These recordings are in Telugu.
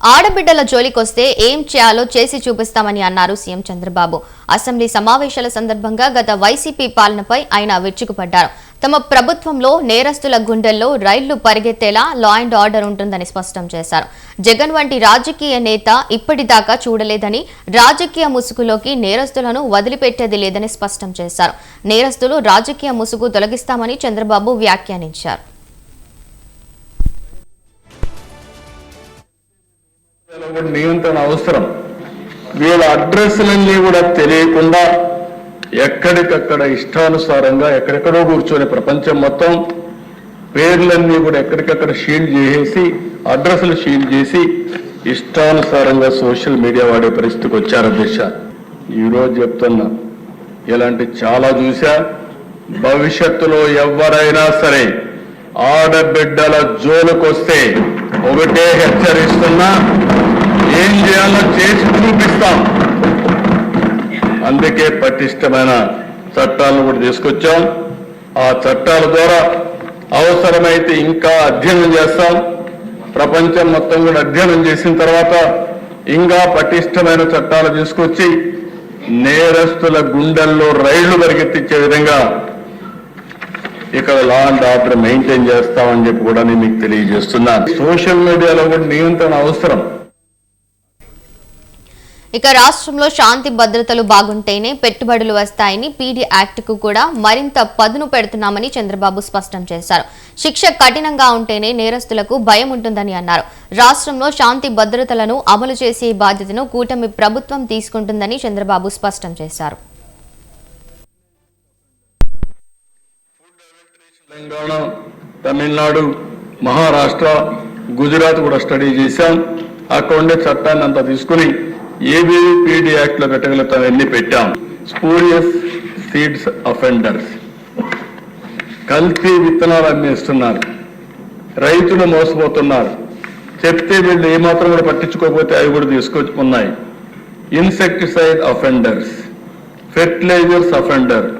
ఆడబిడ్డల జోలికొస్తే ఏం చేయాలో చేసి చూపిస్తామని అన్నారు సీఎం చంద్రబాబు. అసెంబ్లీ సమావేశాల సందర్భంగా గత వైసీపీ పాలనపై ఆయన విరుచుకుపడ్డారు. తమ ప్రభుత్వంలో నేరస్తుల గుండెల్లో రైళ్ళు పరిగెత్తేలా లా అండ్ ఆర్డర్ ఉంటుందని స్పష్టం చేశారు. జగన్ వంటి రాజకీయ నేత ఇప్పటిదాకా చూడలేదని రాజకీయ ముసుగులోకి నేరస్తులను వదిలిపెట్టేది లేదని స్పష్టం చేశారు. నేరస్తులు రాజకీయ ముసుగు తొలగిస్తామని చంద్రబాబు వ్యాఖ్యానించారు. వీళ్ళ కూడా నియంత్రణ అవసరం. వీళ్ళ అడ్రస్లన్నీ కూడా తెలియకుండా ఎక్కడికక్కడ ఇష్టానుసారంగా ఎక్కడెక్కడో కూర్చొని ప్రపంచం మొత్తం పేర్లన్నీ కూడా ఎక్కడికక్కడ షీల్డ్ చేసేసి అడ్రస్లు షీల్డ్ చేసి ఇష్టానుసారంగా సోషల్ మీడియా వాడే పరిస్థితికి వచ్చారు దిశ ఈరోజు చెప్తున్నా ఇలాంటి చాలా చూసా. భవిష్యత్తులో ఎవరైనా సరే ఆడబిడ్డల జోలుకొస్తే ఒకటే హెచ్చరిస్తున్నా చేసి చూపిస్తాం. అందుకే పటిష్టమైన చట్టాలను కూడా తీసుకొచ్చాం. ఆ చట్టాల ద్వారా అవసరమైతే ఇంకా అధ్యయనం చేస్తాం. ప్రపంచం మొత్తం కూడా అధ్యయనం చేసిన తర్వాత ఇంకా పటిష్టమైన చట్టాలు తీసుకొచ్చి నేరస్తుల గుండెల్లో రైళ్ళు పరిగెత్తించే విధంగా ఇక్కడ లా అండ్ ఆర్డర్ మెయింటైన్ చేస్తామని చెప్పి కూడా నేను మీకు తెలియజేస్తున్నాను. సోషల్ మీడియాలో కూడా నియంత్రణ అవసరం. ఇక రాష్ట్రంలో శాంతి భద్రతలు బాగుంటేనే పెట్టుబడులు వస్తాయని పీడీ యాక్ట్కు కూడా మరింత పదును పెడుతున్నామని చంద్రబాబు స్పష్టం చేశారు. శిక్ష కఠినంగా ఉంటేనే నేరస్తులకు భయం ఉంటుందని అన్నారు. రాష్ట్రంలో శాంతి భద్రతలను అమలు చేసే బాధ్యతను కూటమి ప్రభుత్వం తీసుకుంటుందని చంద్రబాబు స్పష్టం చేశారు. తెలంగాణ తమిళనాడు మహారాష్ట్ర గుజరాత్ కూడా స్టడీ చేశాం. అక్కడ ఉండే చట్టాన్ని అంతా తీసుకుని ఏబీవీ పీడి యాక్ట్లో పెట్టగలుగుతాం ఎన్ని పెట్టాం? Spurious seeds offenders. కల్తీ విత్తనాలు అమ్మేస్తున్నారు. రైతులు మోసపోతున్నారు. చెప్తే వీళ్ళు ఏమాత్రం కూడా పట్టించుకోకపోతే అవి కూడా తీసుకొచ్చి ఉన్నాయి insecticide offenders. Fertilisers offender.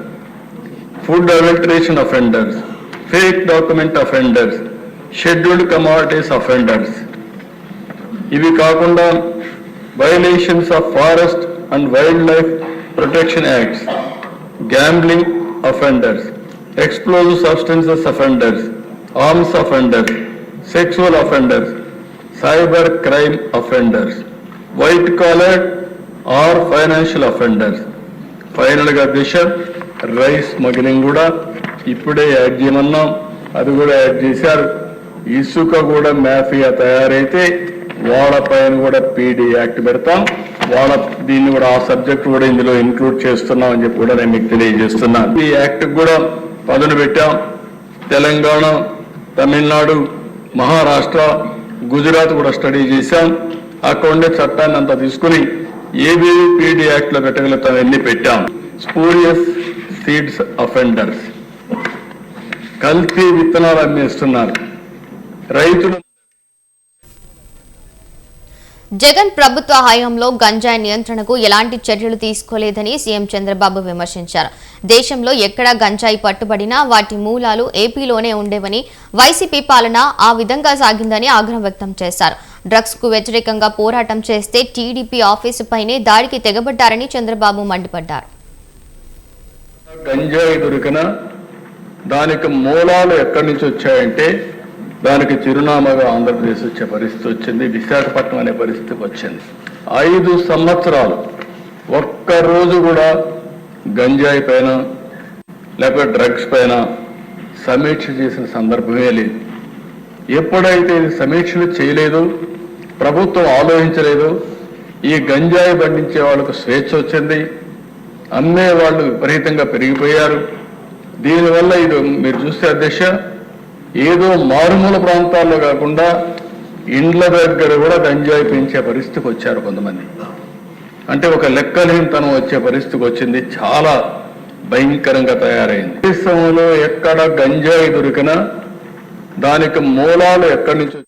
Food adulteration offenders. Fake document offenders. Scheduled commodities offenders. ఇవి కాకుండా violations of forest and wildlife protection acts gambling offenders explosive substances offenders arms offenders sexual offenders cyber crime offenders white collar or financial offenders ఫైనల్గా దిశ రైస్ స్మగ్లింగ్ కూడా ఇప్పుడే యాడ్ చేయమన్నాం. అది కూడా యాడ్ చేశారు. ఇసుక కూడా మాఫియా తయారైతే వాళ్ళపైన కూడా పీడీ యాక్ట్ పెడతాం. వాళ్ళ దీన్ని కూడా ఆ సబ్జెక్ట్ కూడా ఇందులో ఇంక్లూడ్ చేస్తున్నాం అని చెప్పి కూడా నేను మీకు తెలియజేస్తున్నాను ఈ యాక్ట్ కూడా పదును పెట్టాం. తెలంగాణ తమిళనాడు మహారాష్ట్ర గుజరాత్ కూడా స్టడీ చేశాం. అక్కడ ఉండే చట్టాన్ని అంతా తీసుకుని ఏబీవీ పీడీ యాక్ట్లో పెట్టగలుగుతాం పెట్టాం. Spurious seeds offenders. కల్తీ విత్తనాలు అమ్మేస్తున్నారు. రైతులు జగన్ ప్రభుత్వ హయాంలో గంజాయి నియంత్రణకు ఎలాంటి చర్యలు తీసుకోలేదని సీఎం చంద్రబాబు విమర్శించారు. దేశంలో ఎక్కడా గంజాయి పట్టుబడినా వాటి మూలాలు ఏపీలోనే ఉండేవని వైసీపీ పాలన ఆ విధంగా సాగిందని ఆగ్రహం వ్యక్తం చేశారు. డ్రగ్స్కు వ్యతిరేకంగా పోరాటం చేస్తే టీడీపీ ఆఫీసుపైనే దాడికి తెగబడ్డారని చంద్రబాబు మండిపడ్డారు. గంజాయి దొరికిన దానికి మూలాలు ఎక్కడి నుంచి వచ్చాయంటే దానికి చిరునామాగా ఆంధ్రప్రదేశ్ వచ్చే పరిస్థితి వచ్చింది విశాఖపట్నం అనే పరిస్థితికి వచ్చింది. ఐదు సంవత్సరాలు ఒక్క రోజు కూడా గంజాయి పైన లేకపోతే డ్రగ్స్ పైన సమీక్ష చేసిన సందర్భమే లేదు. ఎప్పుడైతే సమీక్షలు చేయలేదు ప్రభుత్వం ఆలోచించలేదు ఈ గంజాయి పండించే వాళ్ళకు స్వేచ్ఛ వచ్చింది అమ్మే వాళ్ళు విపరీతంగా పెరిగిపోయారు. దీనివల్ల ఇది మీరు చూస్తే అధ్యక్ష ఏదో మారుమూల ప్రాంతాల్లో కాకుండా ఇండ్ల దగ్గర కూడా గంజాయి పెంచే పరిస్థితికి వచ్చారు కొంతమంది. అంటే ఒక లెక్కలేనితనం వచ్చే పరిస్థితికి వచ్చింది. చాలా భయంకరంగా తయారైంది. దేశంలో ఎక్కడ గంజాయి దొరికినా దానికి మూలాలు ఎక్కడి నుంచి